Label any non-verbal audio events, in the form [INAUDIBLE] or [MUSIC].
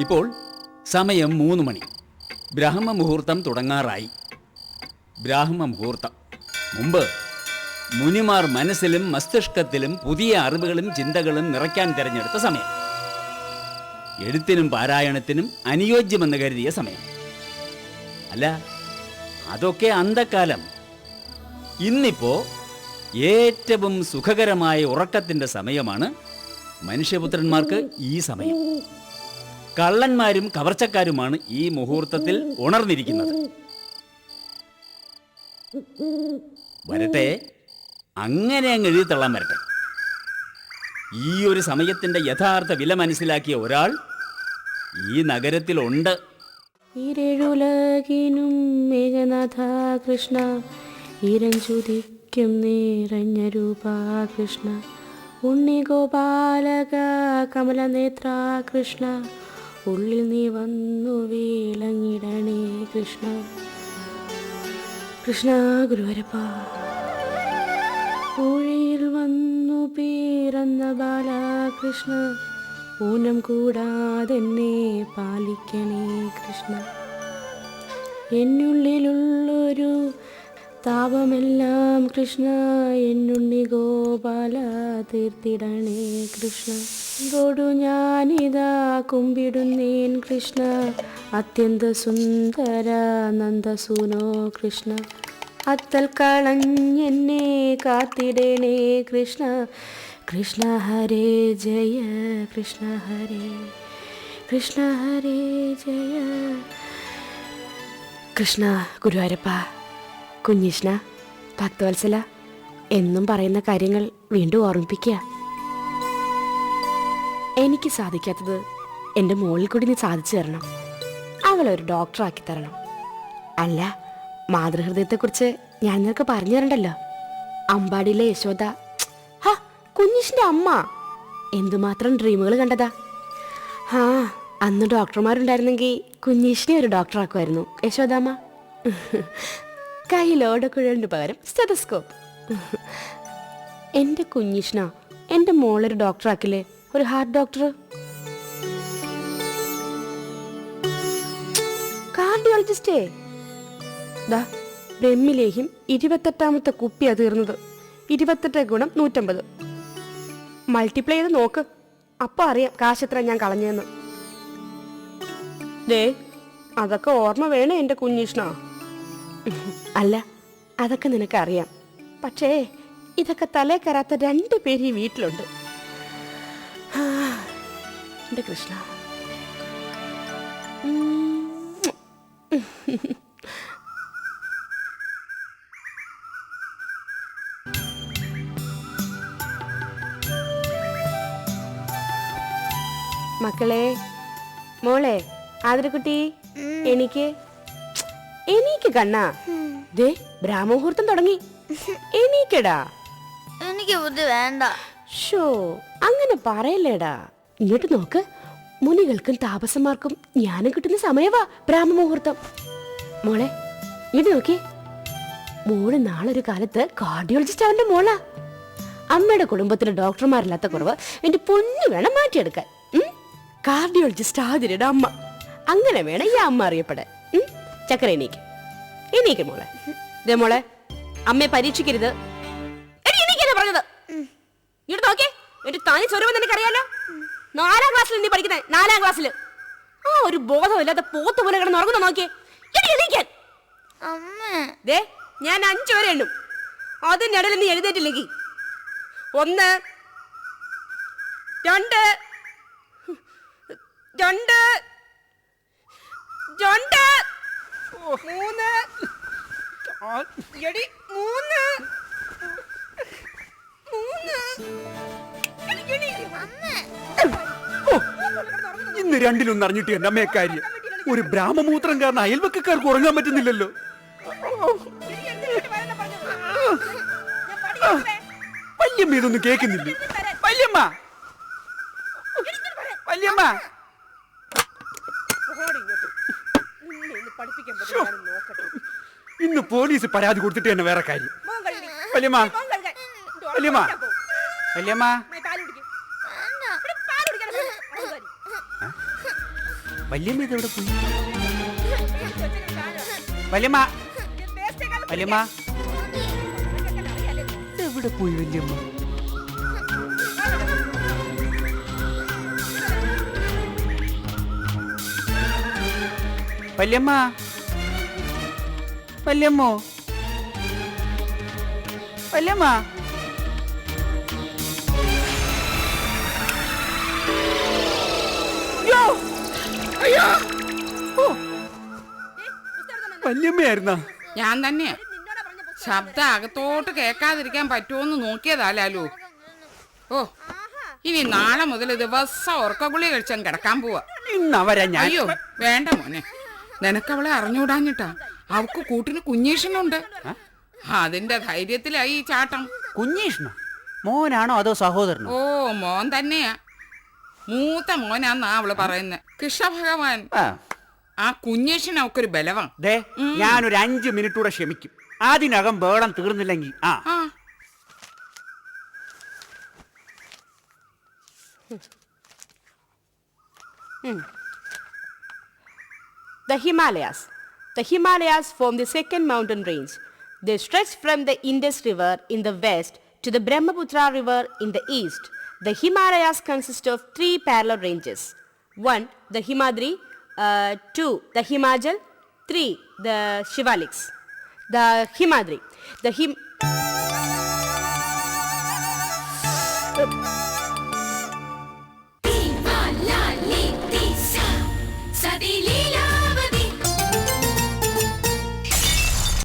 ഇപ്പോൾ സമയം മൂന്ന് മണി. ബ്രാഹ്മ മുഹൂർത്തം തുടങ്ങാറായി. ബ്രാഹ്മ മുഹൂർത്തം മുമ്പ് മുനിമാർ മനസ്സിലും മസ്തിഷ്കത്തിലും പുതിയ അറിവുകളും ചിന്തകളും നിറയ്ക്കാൻ തിരഞ്ഞെടുത്ത സമയം. എഴുത്തിനും പാരായണത്തിനും അനുയോജ്യമെന്ന് കരുതിയ സമയം. അല്ല അതൊക്കെ അന്തക്കാലം ഇന്നിപ്പോ ഏറ്റവും സുഖകരമായ ഉറക്കത്തിന്റെ സമയമാണ് മനുഷ്യപുത്രന്മാർക്ക് ഈ സമയം. കള്ളന്മാരും കവർച്ചക്കാരുമാണ് ഈ മുഹൂർത്തത്തിൽ ഉണർന്നിരിക്കുന്നത്. വരട്ടെ അങ്ങനെ അങ്ങ് എഴുതി തള്ളാൻ വരട്ടെ. ഈ ഒരു സമയത്തിന്റെ യഥാർത്ഥ വില മനസ്സിലാക്കിയ ഒരാൾ ഈ നഗരത്തിലുണ്ട്. ഇരഴുലകിനും മേഘനാഥ കൃഷ്ണ നിറഞ്ഞ രൂപ കൃഷ്ണ ഉണ്ണി ഗോപാലക കമലനേത്ര കൃഷ്ണ ഉള്ളിൽ നീ വന്നു വീളങ്ങിടണേ കൃഷ്ണ. കൃഷ്ണ ഗുരുവരപ്പ. ഊഴയിൽ വന്നു പേരന്ന ബാലകൃഷ്ണ. ഊനം കൂടാതെന്നെ പാലിക്കണേ കൃഷ്ണ. എന്നുള്ളിലുള്ളൊരു താപമെല്ലാം കൃഷ്ണ. എന്നുണ്ണി ഗോപാല തീർത്തിടണേ കൃഷ്ണ. ോടു ഞാനിതാ കുമ്പിടുന്നേൻ കൃഷ്ണ. അത്യന്ത സുന്ദര നന്ദസൂനോ കൃഷ്ണ. അത്തൽ കളഞ്ഞെന്നെ കാത്തിടേണേ കൃഷ്ണ. കൃഷ്ണ ഹരേ ജയ കൃഷ്ണ ഹരേ കൃഷ്ണ ഹരേ ജയ. കൃഷ്ണ ഗുരുവായൂരപ്പ കുഞ്ഞിഷ്ണ ഭക്തവത്സല എന്നും പറയുന്ന കാര്യങ്ങൾ വീണ്ടും ഓർമ്മിപ്പിക്കുക. എനിക്ക് സാധിക്കാത്തത് എന്റെ മോളിൽ കൂടി നീ സാധിച്ചു തരണം. അവളൊരു ഡോക്ടറാക്കി തരണം. അല്ല മാതൃഹൃദയത്തെക്കുറിച്ച് ഞാൻ നിനക്ക് പറഞ്ഞു തരണ്ടല്ലോ. അമ്പാടിയിലെ യശോദ ഹാ കുഞ്ഞിഷിന്റെ അമ്മ. എന്തുമാത്രം ഡ്രീമുകൾ കണ്ടതാ. ഹാ അന്ന് ഡോക്ടർമാരുണ്ടായിരുന്നെങ്കിൽ കുഞ്ഞീഷിനെ ഒരു ഡോക്ടറാക്കുമായിരുന്നു യശോദാമ്മ കയ്യിലോടക്കുഴലിന് പകരം സ്റ്റെതസ്കോപ്പ് എന്റെ കുഞ്ഞീഷ്ണ എന്റെ മോളൊരു ഡോക്ടറാക്കില്ലേ ഒരു ഹാർട്ട് ഡോക്ടർ. കാർഡിയോളജിസ്റ്റേ. ദാ ബ്രഹ്മിലേഹ്യം ഇരുപത്തെട്ടാമത്തെ കുപ്പിയാ തീർന്നത്. ഇരുപത്തെട്ട് ഗുണം നൂറ്റമ്പത്. മൾട്ടിപ്ലൈ ചെയ്ത് നോക്ക്. അപ്പൊ അറിയാം കാശെത്ര ഞാൻ കളഞ്ഞെന്ന്. ദേ അതൊക്കെ ഓർമ്മ വേണേ എന്റെ കുഞ്ഞീഷ്ണ. അല്ല അതൊക്കെ നിനക്കറിയാം. പക്ഷേ ഇതൊക്കെ തലേ കയറാത്ത രണ്ട് പേര് ഈ വീട്ടിലുണ്ട്. എന്റെ കൃഷ്ണ. മക്കളെ മോളെ ആതിരക്കുട്ടി എനിക്ക് എനിക്ക് കണ്ണാ. ദേ ബ്രാഹ്മുഹൂർത്തം തുടങ്ങി. എനിക്കടാ. എനിക്ക് ബുദ്ധി വേണ്ട. ഷോ അങ്ങനെ പറയല്ലേടാ. ഇങ്ങോട്ട് നോക്ക്. മുനികൾക്കും താപസന്മാർക്കും ജ്ഞാനം കിട്ടുന്ന സമയവാ ബ്രാഹ്മമുഹൂർത്തം. മോളെ ഇങ്ങോട്ട് നോക്കി. മോൾ നാളെ ഒരു കാലത്ത് കാർഡിയോളജിസ്റ്റ് അവന്റെ മോളാ. അമ്മയുടെ കുടുംബത്തിന് ഡോക്ടർമാരില്ലാത്ത കുറവ് എന്റെ പൊന്നു വേണം മാറ്റിയെടുക്കാൻ? കാർഡിയോളജിസ്റ്റ് ആതിരയുടെ അമ്മ. അങ്ങനെ വേണം ഈ അമ്മ അറിയപ്പെടാൻ? ചക്കര എണീക്ക്. എണീക്ക് മോളെ. ദേ മോളെ അമ്മയെ പരീക്ഷിക്കരുത്. പറഞ്ഞത്? ഇങ്ങോട്ട് നോക്കിയേ എന്റെ തനി സ്വരൂപം നിനക്കറിയാലോ? നാലാം ക്ലാസ്സിൽ നീ പഠിക്കുന്നേ? നാലാം ക്ലാസ്സിൽ. ആ ഒരു ബോധമില്ലാത്ത പോത്ത് പോലെ കിടന്ന് ഉറങ്ങുന്ന നോക്കിയേ. എണീക്കാൻ ദേ ഞാൻ അഞ്ചു വരെ എണ്ണും. അതിനിടയിൽ നീ എഴുന്നേറ്റില്ലെങ്കിൽ ഒന്ന് രണ്ട് രണ്ട് രണ്ട് മൂന്ന്. എടി മൂന്ന്. മൂന്ന്. രണ്ടിലൊന്നും അറിഞ്ഞിട്ട് എന്റെ അമ്മയെ കാര്യം. ഒരു ബ്രാഹ്മമൂത്രം കാരണം അയൽവക്കക്കാർക്ക് ഉറങ്ങാൻ പറ്റുന്നില്ലല്ലോ. വല്യമ്മ ഇതൊന്നും കേൾക്കുന്നില്ല? വല്യമ്മ! വല്യമ്മ. ഇന്ന് പോലീസ് പരാതി കൊടുത്തിട്ട് തന്നെ വേറെ കാര്യം. വല്യമ്മ! വല്യമ്മ! വല്യമ്മ വേണ്ട വല്യമ്മ ഇതെവിടെ പോയി? [LAUGHS] വല്യമ്മ. വല്യമ്മ. എവിടെ പോയി വല്യമ്മ? വല്യമ്മ. വല്യമ്മോ. വല്യമ്മ. വല്യമ്മയായിരുന്നാ? ഞാൻ തന്നെയാ. ശബ്ദം അകത്തോട്ട് കേൾക്കാതിരിക്കാൻ പറ്റുമോന്ന് നോക്കിയതാ ലാലു. ഓ ഇനി നാളെ മുതൽ ദിവസം ഉറക്കഗുളി കഴിച്ചാൽ കിടക്കാൻ പോവാ. ഞാൻ അയ്യോ വേണ്ട മോനെ. നിനക്കവളെ അറിഞ്ഞുകൂടാഞ്ഞിട്ടാ? അവക്ക് കൂട്ടിന് കുഞ്ഞീഷനുണ്ട് അതിന്റെ ധൈര്യത്തിലായി ഈ ചാട്ടം. കുഞ്ഞീഷണോ? മോനാണോ അതോ സഹോദരനോ? ഓ മോൻ തന്നെയാ. മൂത്ത മോനാന്നാ അവൾ പറയുന്നേ. കൃഷ്ണ ഭഗവാൻ ആ കുഞ്ഞേഷിന് ഒക്കെ ഒരു ബലവാ. ദേ ഒരു അഞ്ചു മിനിറ്റ് കൂടെ ക്ഷമിക്കും. അതിനകം ബേളം തീർന്നില്ലെങ്കിൽ. ആ. The Himalayas the Himalayas form the second mountain range the stretch from the Indus river in the west to the Brahmaputra river in the east The Himalayas consist of three parallel ranges. 1. The Himadri. Uh, 2. The Himachal. 3. The Shivaliks. The Himadri. The Him...